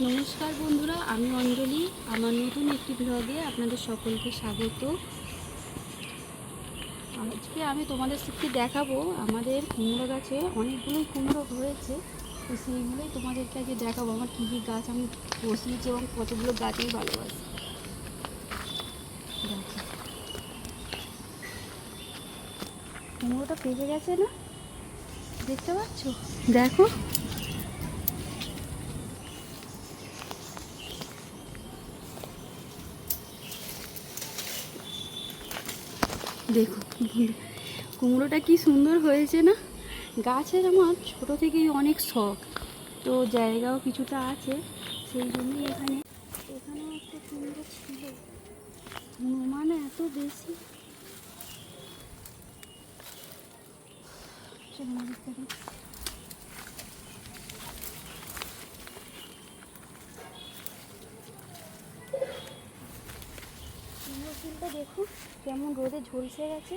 নমস্কার বন্ধুরা, আমি অঞ্জলি। আমার নতুন একটি ব্লগে আপনাদের সকলকে স্বাগত। আজকে আমি তোমাদের সাথে দেখাবো, আমাদের কুমড়ো গাছে অনেকগুলোই কুমড়ো হয়েছে তো সেইগুলোই তোমাদেরকে আজকে দেখাবো, আমার কী কী গাছ আমি বসিয়েছি এবং কতগুলো গাছেই ভালোবাসি। কুমড়োটা পেকে গেছে না? দেখতে পাচ্ছ? দেখো। দেখো কুমড়োটা কি সুন্দর হয়েছে না? গাছের আমার ছোটো থেকেই অনেক শখ। তো জায়গাও কিছুটা আছে, সেই জন্যই এখানে এখানেও একটা কুমড়ো ছিল। মানে এত বেশি। ফুলটা দেখুন, কেমন রোদে ঝলসে গেছে।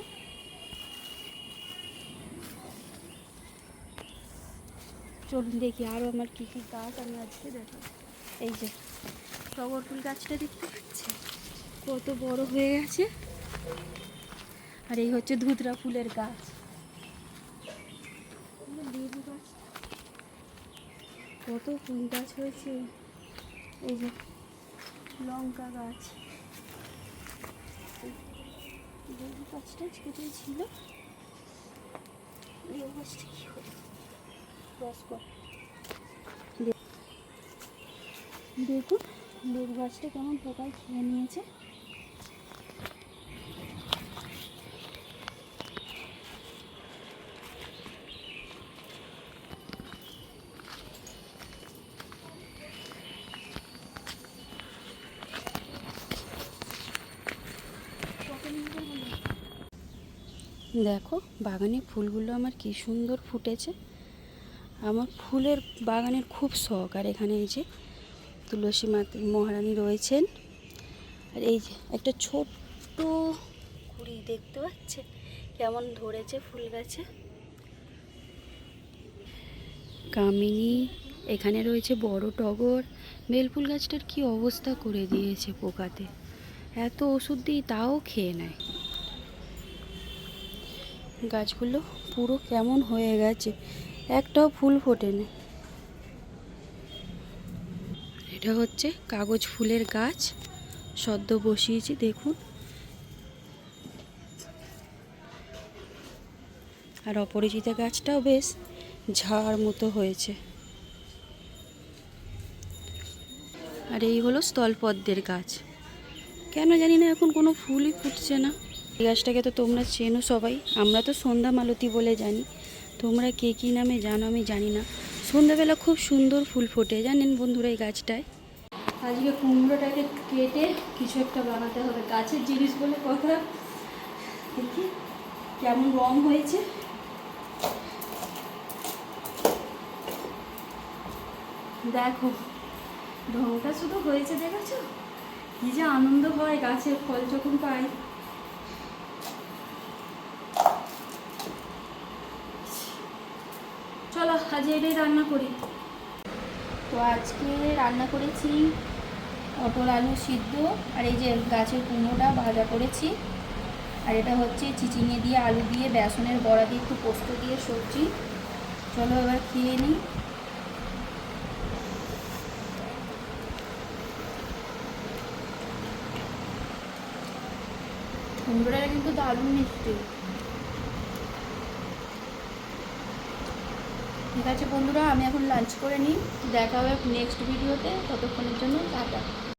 চলুন দেখি আরও আমার কী কী গাছ আমি আজকে দেখো এই যে, টগর ফুল গাছটা দেখতে পাচ্ছি কত বড় হয়ে গেছে। আর এই হচ্ছে ধুতরা ফুলের গাছ লেবু গাছ। কত ফুল গাছ হয়েছে। এই যে, লঙ্কা গাছ। লেবু গাছটা ছিল। লেবু গাছটা দেখুন লেবু গাছটা কেমন পোকায় খেয়ে নিয়েছে। দেখো বাগানে ফুলগুলো আমার কি সুন্দর ফুটেছে। আমার ফুলের বাগানের খুব শখ, আর এখানে এই যে তুলসী মাতা মহারানী রয়েছেন। আর এই যে একটা ছোট্ট কুড়ি দেখতে পাচ্ছে কেমন ধরেছে ফুল গাছে? কামিনী, এখানে রয়েছে বড় টগর। বেলফুল গাছটার কি অবস্থা করে দিয়েছে পোকাতে। এত ওষুধ দিই তাও খেয়ে নেয়। গাছগুলো পুরো কেমন হয়ে গেছে। একটাও ফুল ফোটেনি। এটা হচ্ছে কাগজ ফুলের গাছ। সদ্য বসিয়েছি, দেখুন। আর অপরিচিতা গাছটাও বেশ ঝাড় মতো হয়েছে। আর এই হলো স্থলপদ্মের গাছ। কেন জানি না, এখন কোনো ফুলই ফুটছে না। এই গাছটাকে তো তোমরা চেনো সবাই, আমরা তো সন্ধ্যা মালতী বলে জানি। তোমরা কে কী নামে জানো আমি জানি না। সন্ধ্যাবেলা খুব সুন্দর ফুল ফোটে, জানেন বন্ধুরা এই গাছটায়? আজকে কুমড়োটাকে কেটে কিছু একটা বানাতে হবে, গাছের জিনিস বলে কথা। দেখি কেমন রং হয়েছে। দেখো, রংটা শুধু হয়েছে, দেখেছ? কি যে আনন্দ হয় গাছের ফল যখন পাই। আজ এটাই রান্না করি। তো আজকে রান্না করেছি পটল আলু সিদ্ধ আর এই যে গাছের কুমড়োটা ভাজা করেছি। আর এটা হচ্ছে চিচিঙে দিয়ে আলু দিয়ে বেসনের বড়া দিয়ে একটু পোস্ত দিয়ে সবজি। চলো এবার খেয়ে নিই কুমড়োটা কিন্তু দারুণ মিষ্টি। ঠিক আছে বন্ধুরা, আমি এখন লাঞ্চ করে নিই। দেখা হবে নেক্সট ভিডিওতে ততক্ষণের জন্য, টাটা।